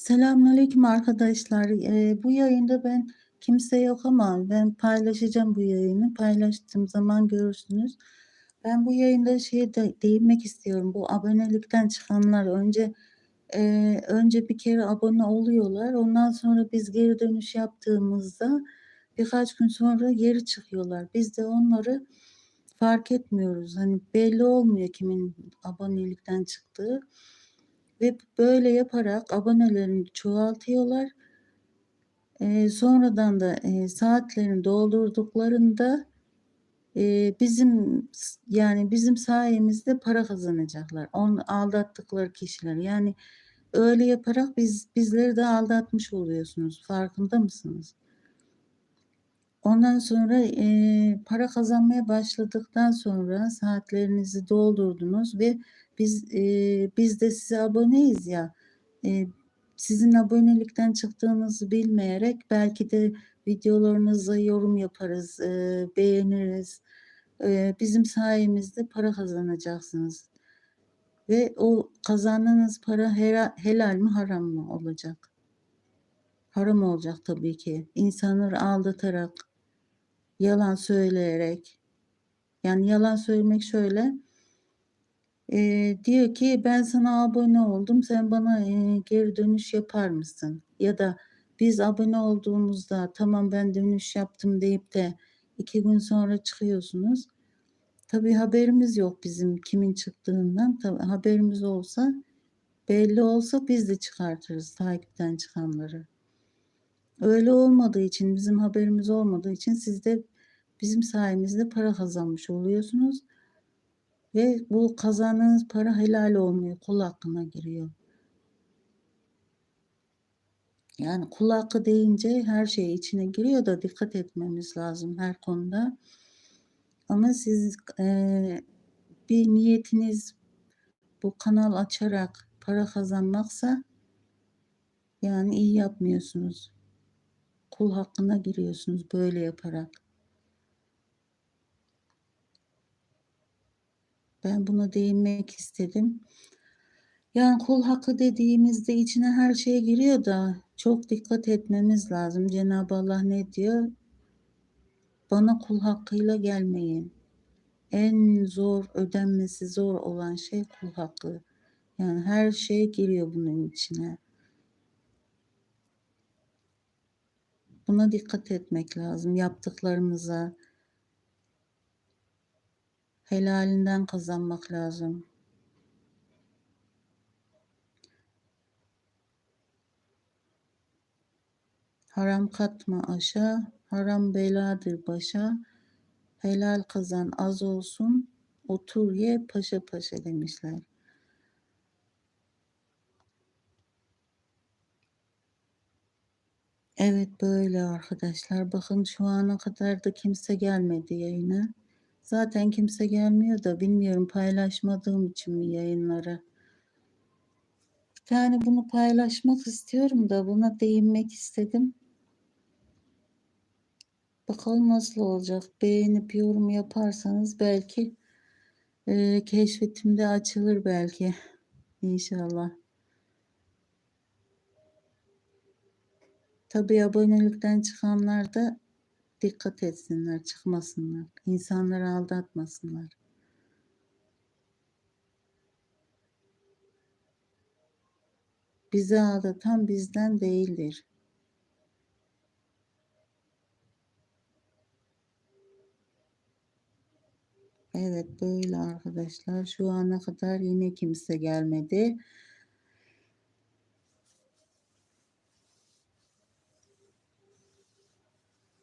Selamünaleyküm arkadaşlar. Eee, bu yayında ben kimse yok ama ben paylaşacağım bu yayını. Paylaştığım zaman görürsünüz. Ben bu yayında şeye de değinmek istiyorum. Bu abonelikten çıkanlar önce eee, önce bir kere abone oluyorlar. Ondan sonra biz geri dönüş yaptığımızda birkaç gün sonra geri çıkıyorlar. Biz de onları fark etmiyoruz. Hani belli olmuyor kimin abonelikten çıktığı. Ve böyle yaparak abonelerini çoğaltıyorlar. Eee, sonradan da eee, saatlerini doldurduklarında eee, bizim yani bizim sayemizde para kazanacaklar. Onu aldattıkları kişiler. Yani öyle yaparak biz bizleri de aldatmış oluyorsunuz. Farkında mısınız? Ondan sonra eee, para kazanmaya başladıktan sonra saatlerinizi doldurdunuz ve biz eee, biz de size aboneyiz ya. Eee, sizin abonelikten çıktığınızı bilmeyerek belki de videolarınıza yorum yaparız, eee, beğeniriz. Eee, bizim sayemizde para kazanacaksınız. Ve o kazandığınız para helal mi haram mı olacak? Haram olacak tabii ki. İnsanları aldatarak, yalan söyleyerek. Yani yalan söylemek şöyle. Eee, diyor ki ben sana abone oldum. Sen bana eee, geri dönüş yapar mısın? Ya da biz abone olduğumuzda tamam ben dönüş yaptım deyip de iki gün sonra çıkıyorsunuz. Tabii haberimiz yok bizim kimin çıktığından. Tabii haberimiz olsa belli olsa biz de çıkartırız takipten çıkanları. Öyle olmadığı için bizim haberimiz olmadığı için siz de bizim sayemizde para kazanmış oluyorsunuz. Ve bu kazandığınız para helal olmuyor. Kul hakkına giriyor. Yani kul hakkı deyince her şey içine giriyor da dikkat etmemiz lazım her konuda. Ama siz eee, bir niyetiniz bu kanal açarak para kazanmaksa yani iyi yapmıyorsunuz. Kul hakkına giriyorsunuz böyle yaparak. Ben buna değinmek istedim. Yani kul hakkı dediğimizde içine her şey giriyor da çok dikkat etmemiz lazım. Cenab-ı Allah ne diyor? Bana kul hakkıyla gelmeyin. En zor ödenmesi zor olan şey kul hakkı. Yani her şey giriyor bunun içine. Buna dikkat etmek lazım. Yaptıklarımıza helalinden kazanmak lazım. Haram katma aşağı, haram beladır başa. Helal kazan az olsun, otur ye paşa paşa demişler. Evet böyle arkadaşlar. Bakın şu ana kadar da kimse gelmedi yayına. Zaten kimse gelmiyor da bilmiyorum paylaşmadığım için mi yayınları. Bir tane bunu paylaşmak istiyorum da buna değinmek istedim. Bakalım nasıl olacak. Beğenip yorum yaparsanız belki e, keşfetimde açılır belki. İnşallah. Tabii abonelikten çıkanlar da dikkat etsinler, çıkmasınlar. İnsanları aldatmasınlar. Bizi aldatan bizden değildir. Evet böyle arkadaşlar. Şu ana kadar yine kimse gelmedi.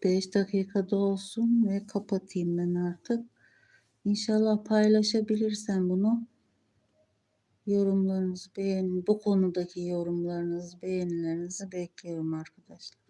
Beş dakikada olsun ve kapatayım ben artık. İnşallah paylaşabilirsem bunu. Yorumlarınızı beğenin. Bu konudaki yorumlarınızı, beğenilerinizi bekliyorum arkadaşlar.